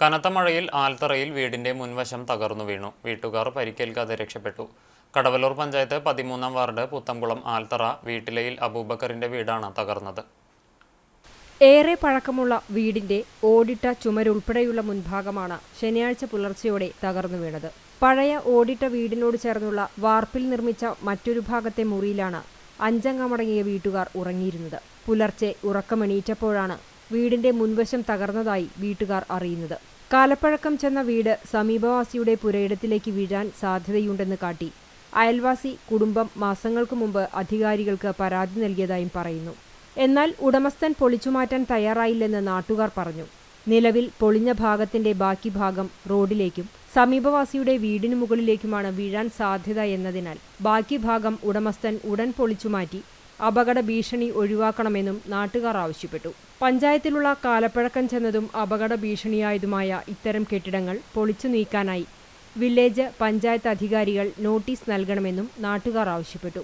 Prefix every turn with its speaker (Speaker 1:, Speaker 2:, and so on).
Speaker 1: കനത്ത മഴയിൽ ആൽത്തറയിൽ വീടിന്റെ മുൻവശം തകർന്നു വീണു. വീട്ടുകാർ പരിക്കേൽക്കാതെ രക്ഷപ്പെട്ടു. കടവലൂർ പഞ്ചായത്ത് പതിമൂന്നാം വാർഡ് പുത്തംകുളം ആൽത്തറ വീട്ടിലയിൽ അബൂബക്കറിന്റെ വീടാണ് തകർന്നത്.
Speaker 2: ഏറെ പഴക്കമുള്ള വീടിന്റെ ഓടിട്ട ചുമരുൾപ്പെടെയുള്ള മുൻഭാഗമാണ് ശനിയാഴ്ച പുലർച്ചെയോടെ തകർന്നു വീണത്. പഴയ ഓടിട്ട വീടിനോട് ചേർന്നുള്ള വാർപ്പിൽ നിർമ്മിച്ച മറ്റൊരു ഭാഗത്തെ മുറിയിലാണ് അഞ്ചംഗമടങ്ങിയ വീട്ടുകാർ ഉറങ്ങിയിരുന്നത്. പുലർച്ചെ ഉറക്കമെണീറ്റപ്പോഴാണ് വീടിന്റെ മുൻവശം തകർന്നതായി വീട്ടുകാർ അറിയുന്നത്. കാലപ്പഴക്കം ചെന്ന വീട് സമീപവാസിയുടെ പുരയിടത്തിലേക്ക് വീഴാൻ സാധ്യതയുണ്ടെന്ന് കാട്ടി. അയൽവാസി കുടുംബം മാസങ്ങൾക്ക് മുമ്പ് അധികാരികൾക്ക് പരാതി നൽകിയതായും പറയുന്നു. എന്നാൽ ഉടമസ്ഥൻ പൊളിച്ചുമാറ്റാൻ തയ്യാറായില്ലെന്ന് നാട്ടുകാർ പറഞ്ഞു. നിലവിൽ പൊളിഞ്ഞ ഭാഗത്തിന്റെ ബാക്കി ഭാഗം റോഡിലേക്കും സമീപവാസിയുടെ വീടിനു മുകളിലേക്കുമാണ് വീഴാൻ സാധ്യത എന്നതിനാൽ ബാക്കി ഭാഗം ഉടമസ്ഥൻ ഉടൻ പൊളിച്ചുമാറ്റി അപകട ഭീഷണി ഒഴിവാക്കണമെന്നും നാട്ടുകാർ ആവശ്യപ്പെട്ടു. പഞ്ചായത്തിലുള്ള കാലപ്പഴക്കം ചെന്നതും അപകട ഭീഷണിയായതുമായ ഇത്തരം കെട്ടിടങ്ങൾ പൊളിച്ചു നീക്കാനായി വില്ലേജ് പഞ്ചായത്ത് അധികാരികൾ നോട്ടീസ് നൽകണമെന്നും നാട്ടുകാർ ആവശ്യപ്പെട്ടു.